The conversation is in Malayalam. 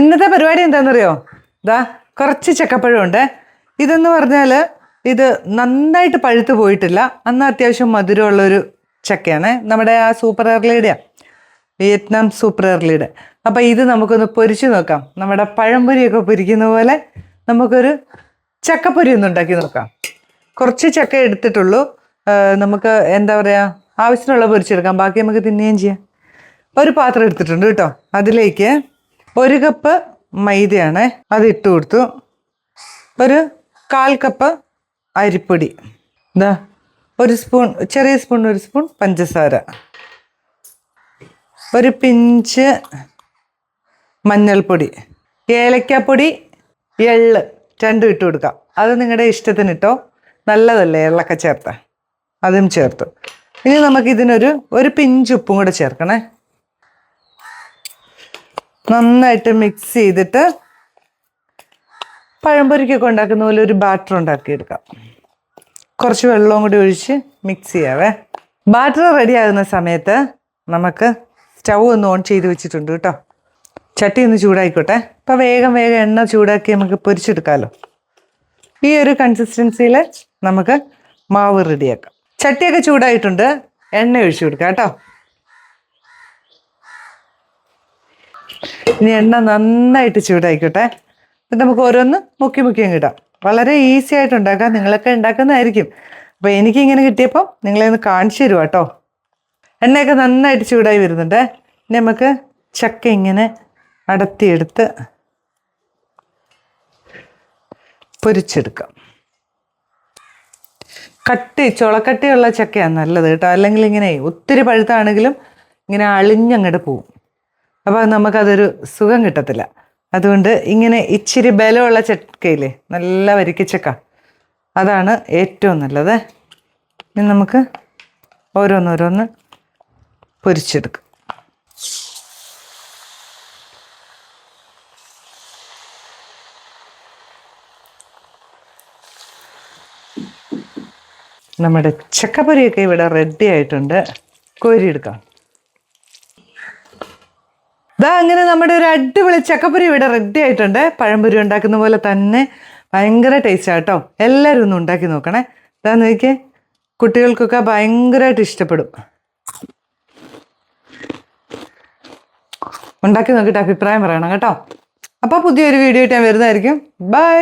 ഇന്നത്തെ പരിപാടി എന്താണെന്നറിയോ ഇതാ കുറച്ച് ചക്കപ്പഴമുണ്ട്. ഇതെന്ന് പറഞ്ഞാൽ ഇത് നന്നായിട്ട് പഴുത്ത് പോയിട്ടില്ല. അന്ന് അത്യാവശ്യം മധുരമുള്ളൊരു ചക്കയാണ്. നമ്മുടെ ആ സൂപ്പർ എർലിയുടെയാണ് വിയറ്റ്നാം സൂപ്പർ എർലിയുടെ അപ്പോൾ ഇത് നമുക്കൊന്ന് പൊരിച്ചു നോക്കാം. നമ്മുടെ പഴംപൊരിയൊക്കെ പൊരിക്കുന്ന പോലെ നമുക്കൊരു ചക്കപ്പൊരി ഒന്ന് ഉണ്ടാക്കി നോക്കാം. കുറച്ച് ചക്ക എടുത്തിട്ടുള്ളൂ. നമുക്ക് എന്താ പറയുക ആവശ്യത്തിനുള്ള പൊരിച്ചെടുക്കാം. ബാക്കി നമുക്ക് തിന്നുകയും ചെയ്യാം. ഒരു പാത്രം എടുത്തിട്ടുണ്ട് കേട്ടോ. അതിലേക്ക് ഒരു കപ്പ് മൈദയാണ് അത് ഇട്ട് കൊടുത്തു. ഒരു കാൽ കപ്പ് അരിപ്പൊടി. എന്താ ഒരു സ്പൂൺ ചെറിയ സ്പൂൺ ഒരു സ്പൂൺ പഞ്ചസാര. ഒരു പിഞ്ച് മഞ്ഞൾപ്പൊടി. ഏലക്കാപ്പൊടി എള്ള് രണ്ടും ഇട്ട് കൊടുക്കാം. അത് നിങ്ങളുടെ ഇഷ്ടത്തിന് ഇട്ടോ? നല്ലതല്ലേ എള്ളൊക്കെ ചേർത്ത്? അതും ചേർത്തു. ഇനി നമുക്ക് ഇതിനൊരു ഒരു പിഞ്ച് ഉപ്പും കൂടെ ചേർക്കണേ. നന്നായിട്ട് മിക്സ് ചെയ്തിട്ട് പഴംപൊരിക്കൊക്കെ ഉണ്ടാക്കുന്ന പോലെ ഒരു ബാറ്റർ ഉണ്ടാക്കിയെടുക്കാം. കുറച്ച് വെള്ളവും കൂടി ഒഴിച്ച് മിക്സ് ചെയ്യാവേ. ബാറ്റർ റെഡി ആകുന്ന സമയത്ത് നമുക്ക് സ്റ്റൗ ഒന്ന് ഓൺ ചെയ്ത് വെച്ചിട്ടുണ്ട് കേട്ടോ. ചട്ടി ഒന്ന് ചൂടായിക്കോട്ടെ. അപ്പം വേഗം വേഗം എണ്ണ ചൂടാക്കി നമുക്ക് പൊരിച്ചെടുക്കാമല്ലോ ഈ ഒരു കൺസിസ്റ്റൻസിയിൽ നമുക്ക് മാവ് റെഡിയാക്കാം ചട്ടിയൊക്കെ ചൂടായിട്ടുണ്ട്. എണ്ണ ഒഴിച്ചു കൊടുക്കാം കേട്ടോ. ഇനി എണ്ണ നന്നായിട്ട് ചൂടായിക്കോട്ടെ. നമുക്ക് ഓരോന്ന് മുക്കി മുക്കി അങ്ങ് ഇടാം. വളരെ ഈസി ആയിട്ട് ഉണ്ടാക്കാം. നിങ്ങളൊക്കെ ഉണ്ടാക്കുന്നതായിരിക്കും. അപ്പോൾ എനിക്ക് ഇങ്ങനെ കിട്ടിയപ്പോൾ നിങ്ങളെ ഒന്ന് കാണിച്ചു തരുവാ കേട്ടോ എണ്ണയൊക്കെ നന്നായിട്ട് ചൂടായി വരുന്നുണ്ട്. ഇനി നമുക്ക് ചക്ക ഇങ്ങനെ അടത്തിയെടുത്ത് പൊരിച്ചെടുക്കാം. കട്ടി ചുളക്കട്ടിയുള്ള ചക്കയാണ് നല്ലത് കേട്ടോ. അല്ലെങ്കിൽ ഇങ്ങനെ ഒത്തിരി പഴുത്താണെങ്കിലും ഇങ്ങനെ അളിഞ്ഞങ്ങോട്ട് പോവും. അപ്പോൾ നമുക്കതൊരു സുഖം കിട്ടത്തില്ല. അതുകൊണ്ട് ഇങ്ങനെ ഇച്ചിരി ബലമുള്ള ചക്കയില്ലേ? നല്ല വരിക്കച്ചക്ക അതാണ് ഏറ്റവും നല്ലത്. ഇനി നമുക്ക് ഓരോന്നോരോന്ന് പൊരിച്ചെടുക്കും. നമ്മുടെ ചക്കപ്പൊരിയൊക്കെ ഇവിടെ റെഡി ആയിട്ടുണ്ട്. കോരിയെടുക്കാം ദാ അങ്ങനെ നമ്മുടെ ഒരു അടിപൊളി ചക്കപ്പൊരി ഇവിടെ റെഡി ആയിട്ടുണ്ട്. പഴംപുരി ഉണ്ടാക്കുന്ന പോലെ തന്നെ ഭയങ്കര ടേസ്റ്റ് ആട്ടോ എല്ലാവരും ഒന്ന് ഉണ്ടാക്കി നോക്കണേ. ഇതാ നോക്കിയേ കുട്ടികൾക്കൊക്കെ ഭയങ്കരമായിട്ട് ഇഷ്ടപ്പെടും. ഉണ്ടാക്കി നോക്കിയിട്ട് അഭിപ്രായം പറയണം കേട്ടോ. അപ്പോൾ പുതിയൊരു വീഡിയോ ആയിട്ട് ഞാൻ വരുന്നതായിരിക്കും. ബൈ